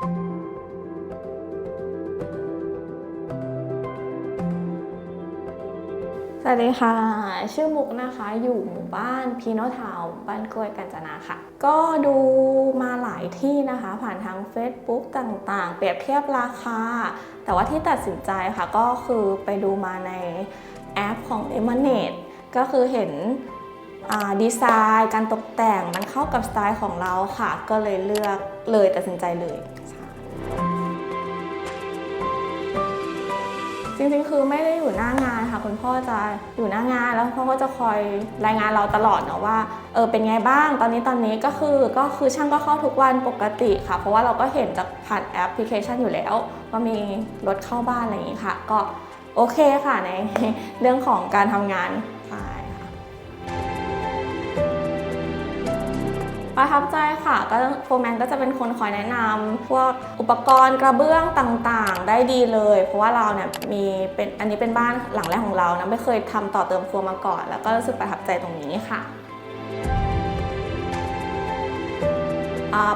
สวัสดีค่ะ ชื่อมุกนะคะอยู่หมู่บ้านพีโนทาวบ้านกล้วยกัญจนาค่ะ ก็ดูมาหลายที่นะคะ ผ่านทาง Facebook ต่างๆ เปรียบเทียบราคา แต่ว่าที่ตัดสินใจค่ะก็คือไปดูมาในแอปของ e m a n a t e ก็คือเห็นดีไซน์ การตกแต่งมันเข้ากับสไตล์ของเราค่ะ ก็เลยเลือกเลยตัดสินใจเลย จริงๆ คือไม่ได้อยู่หน้างานค่ะ คุณพ่อจะอยู่หน้างานแล้วพ่อก็จะคอยรายงานเราตลอดเนาะว่าเออเป็นไงบ้างตอนนี้ตอนนี้ก็คือก็คือช่างก็เข้าทุกวันปกติค่ะ เพราะว่าเราก็เห็นจากผ่านแอปพลิเคชันอยู่แล้วว่ามีรถเข้าบ้านอะไรอย่างนี้ค่ะ ก็โอเคค่ะในเรื่องของการทำงานใช่ค่ะ ประทับใจค่ะก็โฟร์แมนก็จะเป็นคนคอยแนะนำพวกอุปกรณ์กระเบื้องต่างๆ ได้ดีเลย เพราะว่าเราเนี่ยมีเป็นอันนี้เป็นบ้านหลังแรกของเรานะไม่เคยทำต่อเติมครัวมาก่อน แล้วก็รู้สึกประทับใจตรงนี้ค่ะ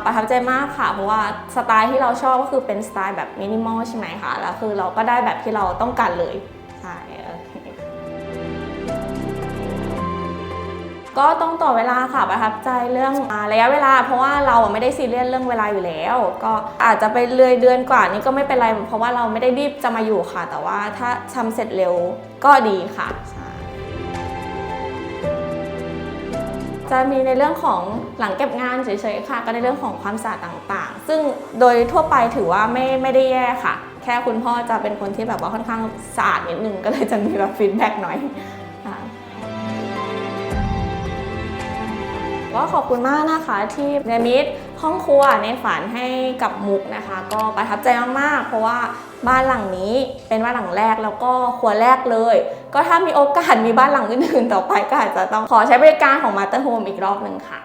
ประทับใจมากค่ะ เพราะว่าสไตล์ที่เราชอบก็คือเป็นสไตล์แบบมินิมอลใช่ไหมคะแล้วคือเราก็ได้แบบที่เราต้องการเลย ใช่โอเค ก็ต้องต่อเวลาค่ะประทับใจเรื่องระยะเวลา เพราะว่าเราไม่ได้ซีเรียสเรื่องเวลาอยู่แล้ว ก็อาจจะไปเลยเดือนกว่านี้ก็ไม่เป็นไร เพราะว่าเราไม่ได้รีบจะมาอยู่ค่ะ แต่ว่าถ้าทำเสร็จเร็วก็ดีค่ะจะมีในเรื่องของหลังเก็บงานเฉยๆค่ะ ก็ในเรื่องของความสะอาดต่างๆ ซึ่งโดยทั่วไปถือว่าไม่ไม่ได้แย่ค่ะ แค่คุณพ่อจะเป็นคนที่แบบว่าค่อนข้างสะอาดนิดนึงก็เลยจะมีแบบฟีดแบ็กหน่อย ก็ขอบคุณมากนะคะที่เนมิตห้องครัวในฝันให้กับมุกนะคะ ก็ประทับใจมากๆ เพราะว่าบ้านหลังนี้เป็นบ้านหลังแรกแล้วก็ครัวแรกเลย ก็ถ้ามีโอกาสมีบ้านหลังอื่นๆ ต่อไปก็อาจจะต้องขอใช้บริการของมาสเตอร์โฮมอีกรอบหนึ่งค่ะ